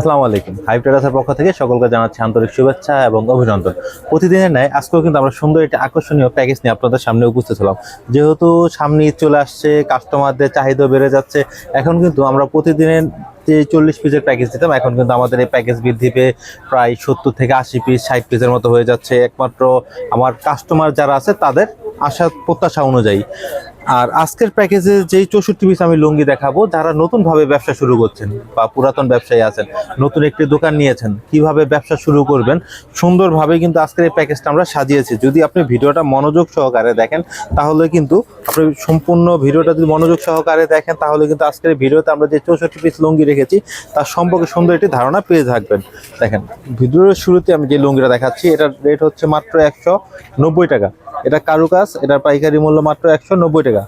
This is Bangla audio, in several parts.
আসসালামু আলাইকুম। হাইপ ট্রেডার্সের পক্ষ থেকে সকলকে জানাচ্ছি আন্তরিক শুভেচ্ছা এবং অভিনন্দন। প্রতিদিনের ন্যায় আজকেও কিন্তু আমরা সুন্দর একটি আকর্ষণীয় প্যাকেজ নিয়ে আপনাদের সামনে উপস্থিত হলাম। যেহেতু সামনে চলে আসছে কাস্টমারদের চাহিদা বেড়ে যাচ্ছে, এখন কিন্তু আমরা প্রতিদিনের যে চল্লিশ পিসের প্যাকেজ দিতাম, এখন কিন্তু আমাদের এই প্যাকেজ বৃদ্ধি পেয়ে প্রায় সত্তর থেকে আশি পিস ষাট পিসের মতো হয়ে যাচ্ছে। একমাত্র আমার কাস্টমার যারা আছে, তাদের আশা, প্রত্যাশা অনুযায়ী। আর আজকের প্যাকেজে যেই চৌষট্টি পিস আমি লুঙ্গি দেখাবো, যারা নতুনভাবে ব্যবসা শুরু করছেন বা পুরাতন ব্যবসায়ী আছেন, নতুন একটি দোকান নিয়েছেন, কীভাবে ব্যবসা শুরু করবেন, সুন্দরভাবে কিন্তু আজকের এই প্যাকেজটা আমরা সাজিয়েছি। যদি আপনি ভিডিওটা মনোযোগ সহকারে দেখেন, তাহলে কিন্তু আপনি সম্পূর্ণ ভিডিওটা যদি মনোযোগ সহকারে দেখেন, তাহলে কিন্তু আজকের ভিডিওতে আমরা যে চৌষট্টি পিস লুঙ্গি রেখেছি, তার সম্পর্কে সুন্দর একটি ধারণা পেয়ে থাকবেন। দেখেন, ভিডিওর শুরুতে আমি যে লুঙ্গিটা দেখাচ্ছি, এটার রেট হচ্ছে মাত্র একশো নব্বই টাকা। এটা কারুকাজ, এটার পাইকারি মূল্য মাত্র একশো নব্বই টাকা।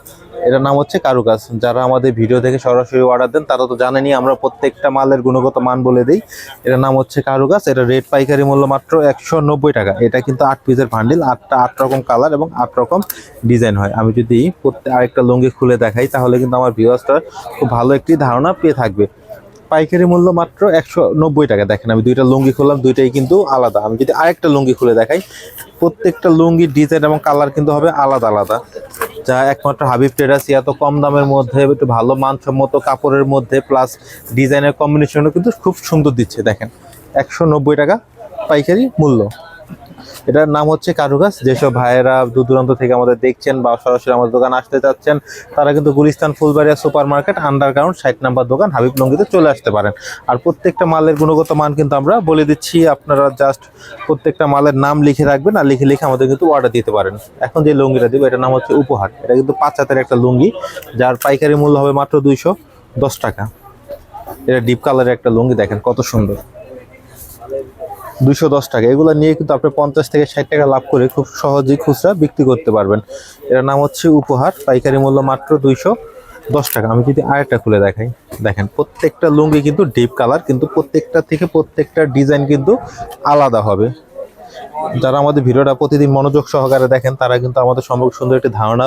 এটার নাম হচ্ছে কারুকাজ। যারা আমাদের ভিডিও দেখে সরাসরি অর্ডার দেন, তারা তো জানেনি আমরা প্রত্যেকটা মালের গুণগত মান বলে দিই। এটার নাম হচ্ছে কারুকাজ। এটা রেড পাইকারি মূল্য মাত্র একশো নব্বই টাকা। এটা কিন্তু আট পিসের ভান্ডিল আটটা, আট রকম কালার এবং আট রকম ডিজাইন হয়। আমি যদি প্রত্যেক আরেকটা লুঙ্গি খুলে দেখাই, তাহলে কিন্তু আমার ভিউয়ার্সটা খুব ভালো একটি ধারণা পেয়ে থাকবে। পাইকারি মূল্য মাত্র একশো নব্বই টাকা। দেখেন, আমি দুইটা লুঙ্গি খুললাম, দুইটাই কিন্তু আলাদা। আমি যদি আরেকটা লুঙ্গি খুলে দেখাই, প্রত্যেকটা লুঙ্গির ডিজাইন এবং কালার কিন্তু হবে আলাদা আলাদা। যা একমাত্র হাবিব টেরাস এত কম দামের মধ্যে, একটু ভালো মানসম্মত কাপড়ের মধ্যে প্লাস ডিজাইনের কম্বিনেশনও কিন্তু খুব সুন্দর দিচ্ছে, দেখেন। একশো নব্বই টাকা পাইকারি মূল্য। এটার নাম হচ্ছে কারুগাছ যেসব ভাইয়েরা দূর দূরান্ত থেকে আমাদের দেখছেন বা সরাসরি আমাদের দোকান আসতে চাচ্ছেন, তারা কিন্তু Gulistan Fulbaria super market underground ষাট নাম্বার দোকান হাবিব লঙ্গিতে চলে আসতে পারেন। আর প্রত্যেকটা মালের গুণগত মান কিন্তু আমরা বলে দিচ্ছি, আপনারা জাস্ট প্রত্যেকটা মালের নাম লিখে রাখবেন আর লিখে লিখে আমাদের কিন্তু অর্ডার দিতে পারেন। এখন যে লুঙ্গিটা দিব, এটার নাম হচ্ছে উপহার। এটা কিন্তু পাঁচ হাতের একটা লুঙ্গি, যার পাইকারি মূল্য হবে মাত্র দুইশো দশ টাকা। এটা ডিপ কালারের একটা লুঙ্গি, দেখেন কত সুন্দর। দুশো দশ টাকা। এগুলো নিয়ে কিন্তু আপনি পঞ্চাশ থেকে ষাট টাকা লাভ করে খুব সহজেই খুচরা বিক্রি করতে পারবেন। এর নাম হচ্ছে উপহার। পাইকারি মূল্য মাত্র দুইশো দশ টাকা। আমি যদি আরেকটা খুলে দেখাই, দেখেন প্রত্যেকটা লুঙ্গি কিন্তু ডিপ কালার, কিন্তু প্রত্যেকটা থেকে প্রত্যেকটা ডিজাইন কিন্তু আলাদা হবে। যারা আমাদের ভিডিওটা প্রতিদিন মনোযোগ সহকারে দেখেন, তারা কিন্তু আমাদের সম্ভব সুন্দর একটি ধারণা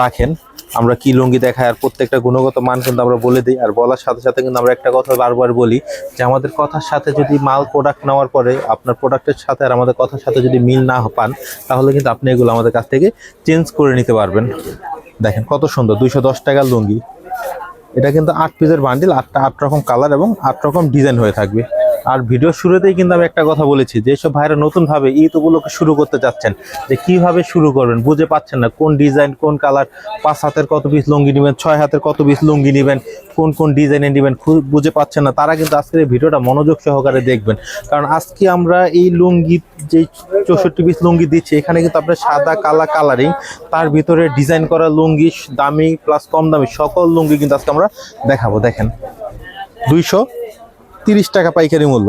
রাখেন। আমরা কি লুঙ্গি দেখাই আর প্রত্যেকটা গুণগত মান কিন্তু আমরা বলে দিই। আর বলার সাথে সাথে কিন্তু আমরা একটা কথা বারবার বলি যে আমাদের কথার সাথে যদি মাল প্রোডাক্ট নেওয়ার পরে আপনার প্রোডাক্টের সাথে আর আমাদের কথার সাথে যদি মিল না পান, তাহলে কিন্তু আপনি এগুলো আমাদের কাছ থেকে চেঞ্জ করে নিতে পারবেন। দেখেন কত সুন্দর, দুইশো দশ টাকার লুঙ্গি। এটা কিন্তু আট পিসের বান্ডিল আটটা আট রকম কালার এবং আট রকম ডিজাইন হয়ে থাকবে। আর ভিডিও শুরুতেই কিন্তু আমি একটা কথা বলেছি যেসব ভাইরা নতুনভাবে ঈদ উপলক্ষে শুরু করতে যাচ্ছেন, যে কীভাবে শুরু করবেন বুঝে পাচ্ছেন না কোন ডিজাইন, কোন কালার, পাঁচ হাতের কত পিস লুঙ্গি নেবেন, ছয় হাতের কত পিস লুঙ্গি নেবেন, কোন কোন ডিজাইনে নেবেন বুঝে পাচ্ছেন না। তারা কিন্তু আজকের এই ভিডিওটা মনোযোগ সহকারে দেখবেন। কারণ আজকে আমরা এই লুঙ্গি, যে চৌষট্টি পিস লুঙ্গি দিচ্ছি, এখানে কিন্তু আপনার সাদা, কালা কালারিং তার ভিতরে ডিজাইন করা লুঙ্গি, দামি প্লাস কম দামি সকল লুঙ্গি কিন্তু আজকে আমরা দেখাবো। দেখেন, দুইশো তিরিশ টাকা পাইকারি মূল্য।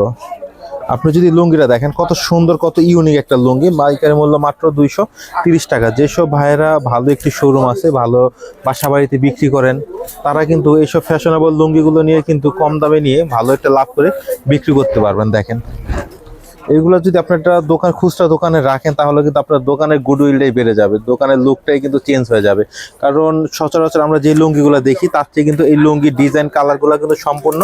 আপনি যদি লুঙ্গিটা দেখেন, কত সুন্দর, কত ইউনিক একটা লুঙ্গি। পাইকারি মূল্য মাত্র দুইশো তিরিশ টাকা। যেসব ভাইয়েরা ভালো একটি শোরুম আছে, ভালো বাসা বাড়িতে বিক্রি করেন, তারা কিন্তু এইসব ফ্যাশনেবল লুঙ্গিগুলো নিয়ে কিন্তু কম দামে নিয়ে ভালো একটা লাভ করে বিক্রি করতে পারবেন, দেখেন। এগুলো যদি আপনি একটা দোকান, খুচরা দোকানে রাখেন, তাহলে কিন্তু আপনার দোকানের গুডউইলটাই বেড়ে যাবে। দোকানের লুকটাই কিন্তু চেঞ্জ হয়ে যাবে। কারণ সচরাচর আমরা যে লুঙ্গিগুলো দেখি, তার চেয়ে কিন্তু এই লুঙ্গি ডিজাইন কালারগুলো কিন্তু সম্পূর্ণ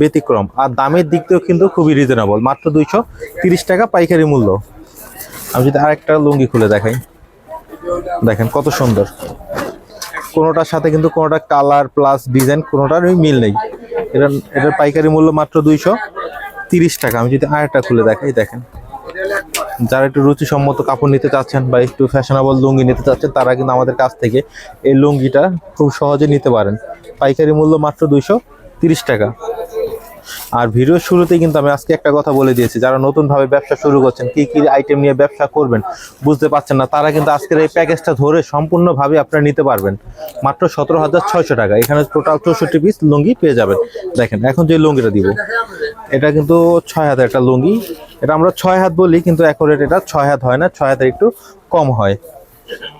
ব্যতিক্রম। আর দামের দিক থেকেও কিন্তু খুবই রিজনেবল মাত্র দুইশো তিরিশ টাকা পাইকারি মূল্য। আমি যদি আরেকটা লুঙ্গি খুলে দেখাই। দেখেন কত সুন্দর। কোনোটার সাথে কিন্তু কোনোটা কালার প্লাস ডিজাইন কোনোটার মিল নেই। এটা এটার পাইকারি মূল্য মাত্র দুইশো। তিরিশ টাকা। আমি যদি আরেকটা খুলে দেখাই, দেখেন। যারা একটু রুচিসম্মত কাপড় নিতে চাচ্ছেন বা একটু ফ্যাশনেবল লুঙ্গি নিতে চাচ্ছেন, তারা কিন্তু আমাদের কাছ থেকে এই লুঙ্গিটা খুব সহজে নিতে পারেন। পাইকারি মূল্য মাত্র দুইশো তিরিশ টাকা। আর ভিডিওর শুরুতেই কিন্তু আমি আজকে একটা কথা বলে দিয়েছি, যারা নতুনভাবে ব্যবসা শুরু করছেন, কি কি আইটেম নিয়ে ব্যবসা করবেন বুঝতে পারছেন না, তারা কিন্তু আজকের এই প্যাকেজটা ধরে সম্পূর্ণভাবে আপনারা নিতে পারবেন। মাত্র সতেরো হাজার ছয়শো টাকা, এখানে টোটাল চৌষট্টি পিস লুঙ্গি পেয়ে যাবেন। দেখেন, এখন যে লুঙ্গিটা দিব, এটা কিন্তু ছয় হাতের একটা লুঙ্গি, এটা আমরা ছয় হাত বলি, কিন্তু অ্যাকোরেট এটা ছয় হাত হয় না, ছয় হাতের একটু কম হয়।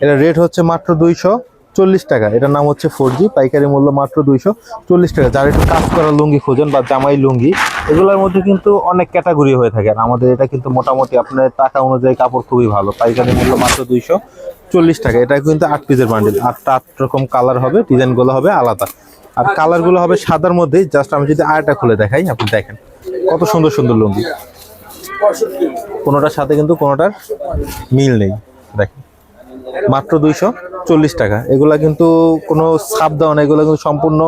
এটা রেট হচ্ছে মাত্র দুইশো। চল্লিশ টাকা। এটার নাম হচ্ছে ফোর জি পাইকারি মূল্য মাত্র দুইশো চল্লিশ টাকা। যারা একটু কাজ করা লুঙ্গি খোঁজেন বা জামাই লুঙ্গি, এগুলোর মধ্যে কিন্তু অনেক ক্যাটাগরি হয়ে থাকে। আর আমাদের এটা কিন্তু মোটামুটি আপনার টাকা অনুযায়ী কাপড় খুবই ভালো। পাইকারি মূল্য মাত্র দুইশো চল্লিশ টাকা। এটা কিন্তু আট পিসের বান্ডিল আটটা আট রকম কালার হবে ডিজাইনগুলো হবে আলাদা। আর কালারগুলো হবে সাদার মধ্যেই। জাস্ট আমি যদি আয়টা খুলে দেখাই, আপনি দেখেন। কত সুন্দর সুন্দর লুঙ্গি। কোনোটার সাথে কিন্তু কোনোটার মিল নেই। দেখেন। মাত্র দুইশো চল্লিশ টাকা। এগুলা কিন্তু কোনো ছাপ দেওয়া না এগুলো কিন্তু সম্পূর্ণ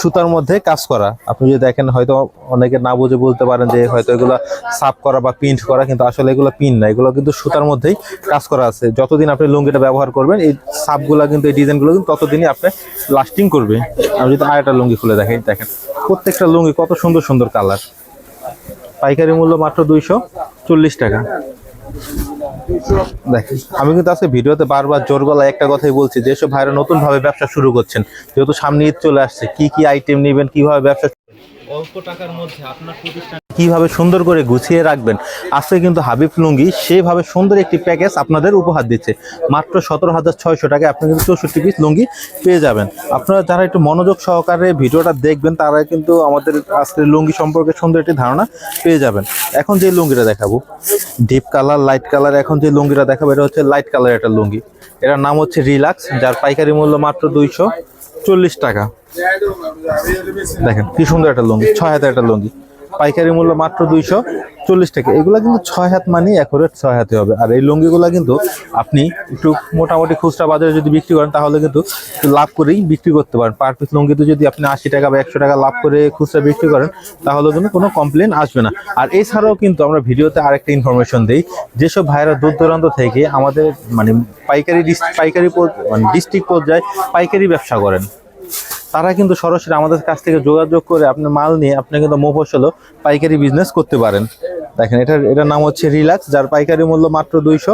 সুতার মধ্যে কাজ করা। আপনি যদি দেখেন, হয়তো অনেকে না বুঝে বলতে পারেন যে হয়তো এগুলো ছাপ করা বা প্রিন্ট করা, কিন্তু আসলে এগুলো পিন না, এগুলো কিন্তু সুতার মধ্যেই কাজ করা আছে। যতদিন আপনি লুঙ্গিটা ব্যবহার করবেন, এই ছাপগুলা কিন্তু, এই ডিজাইনগুলো কিন্তু ততদিনই আপনি লাস্টিং করবে। আমি যদি আরেকটা লুঙ্গি খুলে দেখেন দেখেন, প্রত্যেকটা লুঙ্গি কত সুন্দর সুন্দর কালার পাইকারি মূল্য মাত্র দুইশো চল্লিশ টাকা। দেখেন আমি কিন্তু আজকে ভিডিওতে বারবার জোর গলায় একটা কথাই বলছি যেসব ভাইরা নতুনভাবে ব্যবসা শুরু করছেন, যেহেতু সামনে ঈদ চলে আসছে, কি কি আইটেম নেবেন, কীভাবে ব্যবসা অল্প টাকার মধ্যে আপনার প্রতিষ্ঠান কীভাবে সুন্দর করে গুছিয়ে রাখবেন? আজকে কিন্তু হাবিব লুঙ্গি সেভাবে সুন্দর একটি প্যাকেজ আপনাদের উপহার দিচ্ছে। মাত্র সতেরো হাজার ছয়শো টাকায় আপনি কিন্তু চৌষট্টি পিস লুঙ্গি পেয়ে যাবেন। আপনারা যারা একটু মনোযোগ সহকারে ভিডিওটা দেখবেন, তারা কিন্তু আমাদের আজকের লুঙ্গি সম্পর্কে সুন্দর একটি ধারণা পেয়ে যাবেন। এখন যে লুঙ্গিটা দেখাবো ডিপ কালার লাইট কালার এখন যে লুঙ্গিটা দেখাবো, এটা হচ্ছে লাইট কালার একটা লুঙ্গি। এটার নাম হচ্ছে রিলাক্স, যার পাইকারি মূল্য মাত্র দুইশো চল্লিশ টাকা। দেখেন, কি সুন্দর একটা লুঙ্গি, ছয় হাতের একটা লুঙ্গি। পাইকারি মূল্য মাত্র দুইশো চল্লিশ টাকা। এগুলো কিন্তু ছয় হাত মানে একরেট ছয় হাতে হবে। আর এই লুঙ্গিগুলো কিন্তু আপনি একটু মোটামুটি খুচরা বাজারে যদি বিক্রি করেন, তাহলে কিন্তু লাভ করেই বিক্রি করতে পারেন। পার পিস লুঙ্গিতে যদি আপনি আশি টাকা বা একশো টাকা লাভ করে খুচরা বিক্রি করেন, তাহলে কিন্তু কোনো কমপ্লেন আসবে না। আর এছাড়াও কিন্তু আমরা ভিডিওতে আরেকটা ইনফরমেশন দিই, যেসব ভাইরা দূর দূরান্ত থেকে আমাদের মানে পাইকারি পাইকারি মানে ডিস্ট্রিক্ট পর্যায়ে পাইকারি ব্যবসা করেন। তারা কিন্তু সরাসরি আমাদের কাছ থেকে যোগাযোগ করে আপনি মাল নিয়ে আপনি কিন্তু মফসলও পাইকারি বিজনেস করতে পারেন। দেখেন, এটার এটার নাম হচ্ছে রিল্যাক্স যার পাইকারি মূল্য মাত্র দুইশো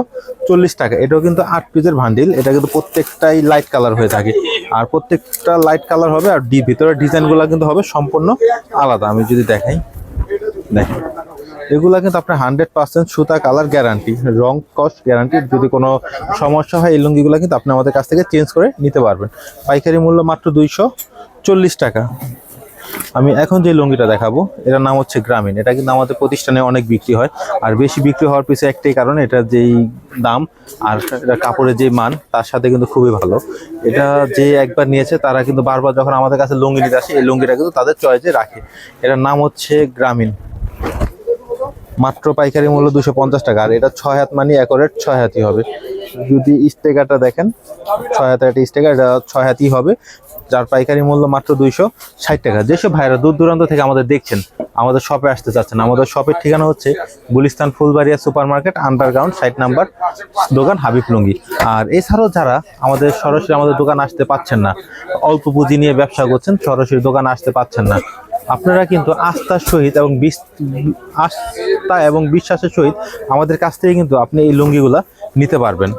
চল্লিশ টাকা। এটাও কিন্তু আট পিসের ভান্ডিল এটা কিন্তু প্রত্যেকটাই লাইট কালার হয়ে থাকে। আর প্রত্যেকটা লাইট কালার হবে, আর ডি ভিতরের ডিজাইনগুলো কিন্তু হবে সম্পূর্ণ আলাদা। আমি যদি দেখাই, দেখেন। এগুলা কিন্তু আপনার হান্ড্রেড পার্সেন্ট সুতা কালার গ্যারান্টি রং কস্ট গ্যারান্টি যদি কোনো সমস্যা হয় এই লুঙ্গিগুলো কিন্তু আপনি আমাদের কাছ থেকে চেঞ্জ করে নিতে পারবেন। পাইকারি মূল্য মাত্র দুইশো চল্লিশ টাকা। আমি এখন যে লুঙ্গিটা দেখাবো, এটার নাম হচ্ছে গ্রামীণ। এটা কিন্তু আমাদের প্রতিষ্ঠানে অনেক বিক্রি হয়, আর বেশি বিক্রি হওয়ার পিছনে একটাই কারণ, এটা যেই দাম আর এটা কাপড়ের যে মান, তার সাথে কিন্তু খুবই ভালো। এটা যে একবার নিয়েছে, তারা কিন্তু বারবার যখন আমাদের কাছে লুঙ্গি নিতে আসে, এই লুঙ্গিটা কিন্তু তাদের চয়েসে রাখে। এটার নাম হচ্ছে গ্রামীণ। মাত্র পাইকারি মূল্য দুশো পঞ্চাশ টাকা। আর এটা ছয় হাত মানে একরেট ছয় হাতই হবে। যদি স্টেকারটা দেখেন, ছয় হাতের একটা স্টেকার, এটা ছয় হাতই হবে। যার পাইকারি মূল্য মাত্র দুইশো ষাট টাকা। যেসব ভাইরা দূর দূরান্ত থেকে আমাদের দেখছেন, আমাদের শপে আসতে চাচ্ছেন, আমাদের শপের ঠিকানা হচ্ছে Gulistan Fulbaria super market underground site number দোকান হাবিব লুঙ্গি। আর এছাড়াও যারা আমাদের সরাসরি আমাদের দোকান আসতে পাচ্ছেন না, অল্প পুঁজি নিয়ে ব্যবসা করছেন, সরাসরি দোকান আসতে পাচ্ছেন না আপনারা কিন্তু আস্থার সহিত এবং আস্থা এবং বিশ্বাসের সহিত আমাদের কাছ থেকে কিন্তু আপনি এই লুঙ্গিগুলা নিতে পারবেন।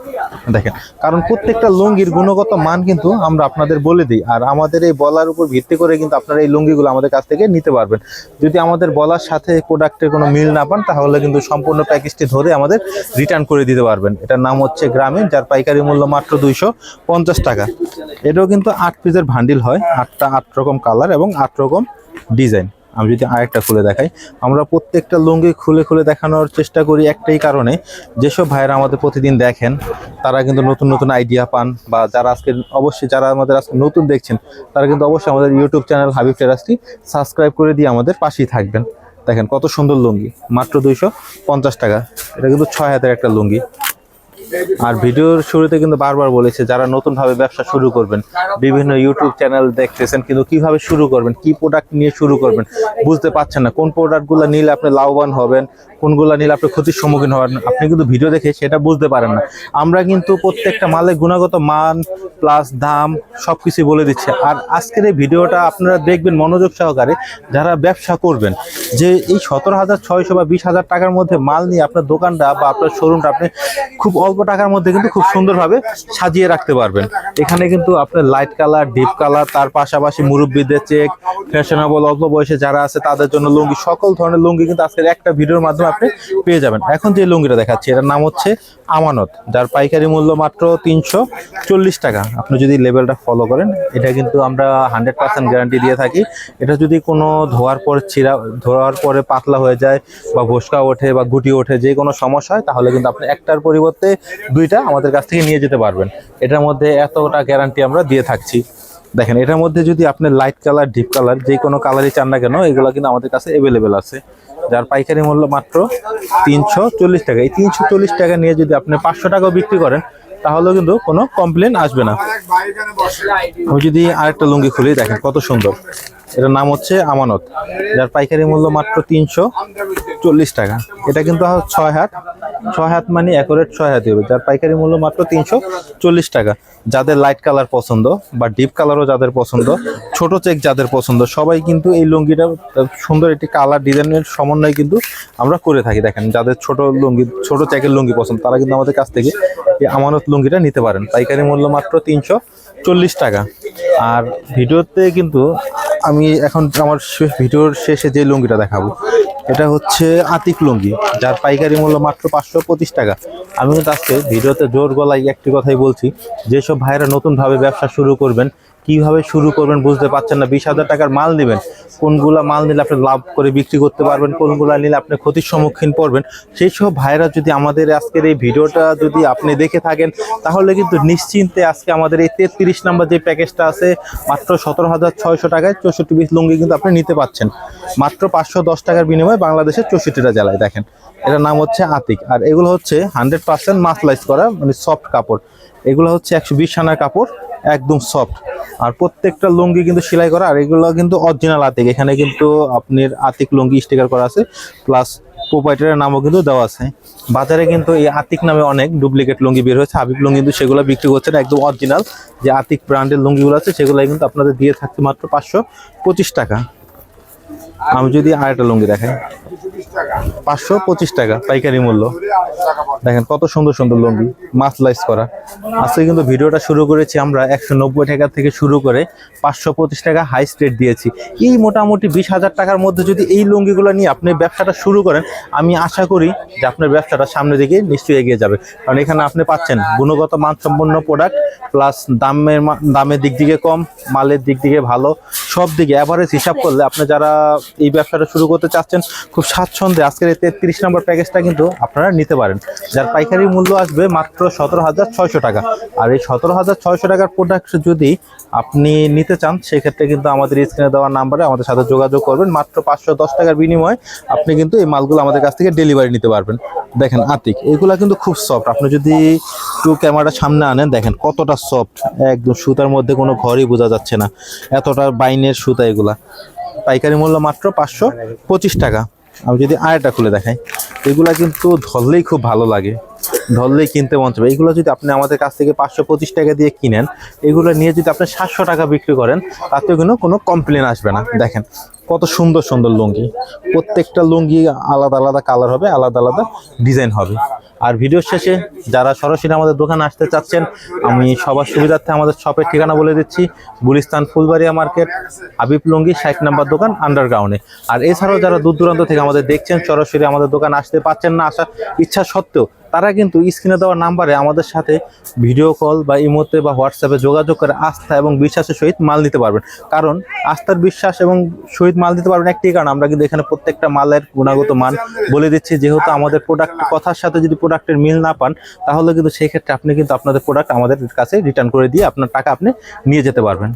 দেখেন, কারণ প্রত্যেকটা লুঙ্গির গুণগত মান কিন্তু আমরা আপনাদের বলে দিই, আর আমাদের এই বলার উপর ভিত্তি করে কিন্তু আপনারা এই লুঙ্গিগুলো আমাদের কাছ থেকে নিতে পারবেন। যদি আমাদের বলার সাথে প্রোডাক্টের কোনো মিল না পান, তাহলে কিন্তু সম্পূর্ণ প্যাকেজটি ধরে আমাদের রিটার্ন করে দিতে পারবেন। এটার নাম হচ্ছে গ্রামীণ যার পাইকারি মূল্য মাত্র দুইশো পঞ্চাশ টাকা। এটাও কিন্তু আট পিসের ভান্ডিল হয়, আটটা আট রকম কালার এবং আট রকম ডিজাইন। আমি যদি আরেকটা খুলে দেখাই, আমরা প্রত্যেকটা লুঙ্গি খুলে খুলে দেখানোর চেষ্টা করি একটাই কারণে, যেসব ভাইয়েরা আমাদের প্রতিদিন দেখেন, তারা কিন্তু নতুন নতুন আইডিয়া পান বা যারা আজকে, অবশ্যই যারা আমাদের আজকে নতুন দেখছেন, তারা কিন্তু অবশ্যই আমাদের ইউটিউব চ্যানেল হাবিব টেরাসটি সাবস্ক্রাইব করে দিয়ে আমাদের পাশেই থাকবেন। দেখেন কত সুন্দর লুঙ্গি, মাত্র দুইশো পঞ্চাশ টাকা। এটা কিন্তু ছয় হাতের একটা লুঙ্গি। আর ভিডিওর শুরুতে কিন্তু বারবার বলেছে যারা নতুন ভাবে ব্যবসা শুরু করবেন, বিভিন্ন ইউটিউব চ্যানেল দেখতেছেন, কিন্তু কীভাবে শুরু করবেন, কি প্রোডাক্ট নিয়ে শুরু করবেন, বুঝতে পারছেন না। কোন প্রোডাক্টগুলো নিলে আপনি লাভবান হবেন, কোনগুলো নিলে আপনি ক্ষতির সম্মুখীন হবেন, আপনি কিন্তু ভিডিও দেখে সেটা বুঝতে পারেন না। আমরা কিন্তু প্রত্যেকটা মালের গুণগত মান প্লাস দাম সবকিছু বলে দিচ্ছে। আর আজকের এই ভিডিওটা আপনারা দেখবেন মনোযোগ সহকারে যারা ব্যবসা করবেন, যে এই সতেরো হাজার, ছয়শো বা বিশ হাজার টাকার মধ্যে মাল নিয়ে আপনার দোকানটা বা আপনার শোরুমটা আপনি খুব অল্প টাকার মধ্যে কিন্তু খুব সুন্দরভাবে সাজিয়ে রাখতে পারবেন। এখানে কিন্তু আপনার লাইট কালার ডিপ কালার তার পাশাপাশি মুরব্বীদের চেক ফ্যাশনেবল অল্প বয়সে যারা আছে তাদের জন্য লুঙ্গি, সকল ধরনের লুঙ্গি কিন্তু আজকের একটা ভিডিওর মাধ্যমে আপনি পেয়ে যাবেন। এখন যে লুঙ্গিটা দেখাচ্ছি, এটার নাম হচ্ছে আমানত, যার পাইকারি মূল্য মাত্র তিনশো চল্লিশ টাকা। আপনি যদি লেভেলটা ফলো করেন, এটা কিন্তু আমরা হান্ড্রেড পার্সেন্ট গ্যারান্টি দিয়ে থাকি। এটা যদি কোনো ধোয়ার পর ছিঁড়া, ধোয়ার পরে পাতলা হয়ে যায় বা ভোসকা ওঠে বা গুটি ওঠে, যে কোনো সমস্যা হয়, তাহলে কিন্তু আপনি একটার পরিবর্তে দুইটা আমাদের কাছ থেকে নিয়ে যেতে পারবেন। এটার মধ্যে এতটা গ্যারান্টি আমরা দিয়ে থাকছি। দেখেন, এটার মধ্যে যদি আপনি লাইট কালার ডিপ কালার যে কোনো কালারই চান না কেন, এগুলো কিন্তু আমাদের কাছে অ্যাভেলেবেল আছে। যার পাইকারি মূল্য মাত্র তিনশো চল্লিশ টাকা। এই তিনশো চল্লিশ টাকা নিয়ে যদি আপনি পাঁচশো টাকাও বিক্রি করেন, তাহলেও কিন্তু কোনো কমপ্লেন আসবে না। আমি যদি আরেকটা লুঙ্গি খুলি, দেখেন কত সুন্দর। এটার নাম হচ্ছে আমানত। যার পাইকারি মূল্য মাত্র তিনশো চল্লিশ টাকা। এটা কিন্তু ছয় হাত। ছয় হাত মানে অ্যাকোরেট ছয় হাত হবে। যার পাইকারি মূল্য মাত্র তিনশো চল্লিশ টাকা। যাদের লাইট কালার পছন্দ বা ডিপ কালারও যাদের পছন্দ, ছোট চেক যাদের পছন্দ, সবাই কিন্তু এই লুঙ্গিটা সুন্দর একটি কালার ডিজাইনের সমন্বয় কিন্তু আমরা করে থাকি। দেখেন, যাদের ছোট লুঙ্গি, ছোট চেকের লুঙ্গি পছন্দ, তারা কিন্তু আমাদের কাছ থেকে এই আমানত লুঙ্গিটা নিতে পারেন। পাইকারি মূল্য মাত্র তিনশো চল্লিশ টাকা। আর ভিডিওতে কিন্তু আমি এখন আমার ভিডিওর শেষে যে লুঙ্গিটা দেখাবো, এটা হচ্ছে আতিক লুঙ্গি, যার পাইকারি মূল্য মাত্র পাঁচশো পঁচিশ টাকা। আমি কিন্তু আজকে ভিডিওতে জোর গলায় একটি কথাই বলছি, যেসব ভাইয়েরা নতুনভাবে ব্যবসা শুরু করবেন কীভাবে শুরু করবেন বুঝতে পারছেন না। বিশ হাজার টাকার মাল নেবেন। কোনগুলা মাল নিলে আপনি লাভ করে বিক্রি করতে পারবেন, কোনগুলা নিলে আপনি ক্ষতির সম্মুখীন পড়বেন, সেই সব ভাইরা যদি আমাদের আজকের এই ভিডিওটা যদি আপনি দেখে থাকেন, তাহলে কিন্তু নিশ্চিন্তে আজকে আমাদের এই তেত্রিশ নাম্বার যে প্যাকেজটা আছে, মাত্র সতেরো হাজার ছয়শো টাকায় চৌষট্টি পিস লুঙ্গি কিন্তু আপনি নিতে পাচ্ছেন। মাত্র পাঁচশো দশ টাকার বিনিময়ে বাংলাদেশের চৌষট্টিটা জেলায় দেখেন। এটার নাম হচ্ছে আতিক। আর এগুলো হচ্ছে হান্ড্রেড পার্সেন্ট মাসলাইজ করা মানে সফট কাপড়। এগুলো হচ্ছে একশো বিশ আনার কাপড়। একদম সফট আর প্রত্যেকটা লুঙ্গি কিন্তু সেলাই করা, আর এগুলো কিন্তু অরিজিনাল আতিক। এখানে কিন্তু আপনার আতিক লুঙ্গি স্টিকার করা আছে প্লাস প্রোপাইটারের নামও কিন্তু দেওয়া আছে। বাজারে কিন্তু এই আতিক নামে অনেক ডুপ্লিকেট লুঙ্গি বের হয়েছে। হাবিব লুঙ্গি কিন্তু সেগুলো বিক্রি করছে না, একদম অরিজিনাল যে আতিক ব্র্যান্ডের লুঙ্গিগুলো আছে সেগুলো কিন্তু আপনাদের দিয়ে থাকছে মাত্র পাঁচশো পঁচিশ টাকা। আমি যদি আরেকটা লুঙ্গি দেখাই। পাঁচশো পঁচিশ টাকা পাইকারি মূল্য। দেখেন কত সুন্দর সুন্দর লুঙ্গি মাসলাইজ করা। আজকে কিন্তু ভিডিওটা শুরু করেছি আমরা একশো নব্বই টাকা থেকে শুরু করে পাঁচশো পঁচিশ টাকা হাই স্টেট দিয়েছি। এই মোটামুটি বিশ হাজার টাকার মধ্যে যদি এই লুঙ্গিগুলো নিয়ে আপনি ব্যবসাটা শুরু করেন, আমি আশা করি যে আপনার ব্যবসাটা সামনের দিকে নিশ্চয়ই এগিয়ে যাবে। কারণ এখানে আপনি পাচ্ছেন গুণগত মানসম্পন্ন প্রোডাক্ট প্লাস দামের দামের দিক থেকে কম, মালের দিক থেকে ভালো, সব দিকে অ্যাভারেজ হিসাব করলে আপনি যারা এই ব্যবসাটা শুরু করতে চাচ্ছেন খুব স্বাচ্ছন্দ্যে। আজকের এই তেত্রিশ নম্বর প্যাকেজটা কিন্তু আপনারা নিতে পারেন। যার পাইকারি মূল্য আসবে মাত্র সতেরো হাজার ছয়শো টাকা। আর এই সতেরো হাজার ছয়শো টাকার প্রোডাক্ট যদি আপনি নিতে চান, সেক্ষেত্রে কিন্তু আমাদের স্ক্রিনে দেওয়ার নাম্বারে আমাদের সাথে যোগাযোগ করবেন। মাত্র পাঁচশো দশ টাকার বিনিময়ে আপনি কিন্তু এই মালগুলো আমাদের কাছ থেকে ডেলিভারি নিতে পারবেন। দেখেন আতিক, এগুলা কিন্তু খুব সফট আপনি যদি একটু ক্যামেরাটা সামনে আনেন, দেখেন কতটা সফট একদম সুতার মধ্যে কোনো ঘরই বোঝা যাচ্ছে না। এতটা বাইনের সুতা এগুলা। পাইকারি মূল্য মাত্র পাঁচশো পঁচিশ টাকা। আমি যদি আয়টা খুলে দেখাই, এগুলা কিন্তু ধরলেই খুব ভালো লাগে। ধরলেই কিনতে মন চাবে এগুলো যদি আপনি আমাদের কাছ থেকে পাঁচশো পঁচিশ টাকা দিয়ে কিনেন, এগুলো নিয়ে যদি আপনি সাতশো টাকা বিক্রি করেন, তাতেও কিন্তু কোনো কমপ্লেন আসবে না। দেখেন, কত সুন্দর সুন্দর লুঙ্গি। প্রত্যেকটা লুঙ্গি আলাদা আলাদা কালার হবে, আলাদা আলাদা ডিজাইন হবে। আর ভিডিও শেষে যারা সরাসরি আমাদের দোকানে আসতে চাচ্ছেন, আমি সবার সুবিধার্থে আমাদের শপের ঠিকানা বলে দিচ্ছি, গুলিস্তান ফুলবাড়িয়া মার্কেট, হাবিব লুঙ্গি, ষাট নাম্বার দোকান আন্ডারগ্রাউন্ডে আর এছাড়াও যারা দূর দূরান্ত থেকে আমাদের দেখছেন, সরাসরি আমাদের দোকান আসতে পারছেন না, আসার ইচ্ছা সত্ত্বেও তারা কিন্তু স্ক্রিনে দেওয়া নাম্বারে আমাদের সাথে ভিডিও কল বা ইমোতে বা হোয়াটসঅ্যাপে যোগাযোগ করে আস্থা এবং বিশ্বাসের সহিত মাল নিতে পারবেন। কারণ আস্থার বিশ্বাস এবং সহিত মাল দিতে পারবেন একটি কারণ, আমরা কিন্তু এখানে প্রত্যেকটা মালের গুণাগত মান বলে দিচ্ছি। যেহেতু আমাদের প্রোডাক্ট কথার সাথে যদি প্রোডাক্টের মিল না পান, তাহলে কিন্তু সেই ক্ষেত্রে আপনি কিন্তু আপনাদের প্রোডাক্ট আমাদের কাছে রিটার্ন করে দিয়ে আপনার টাকা আপনি নিয়ে যেতে পারবেন।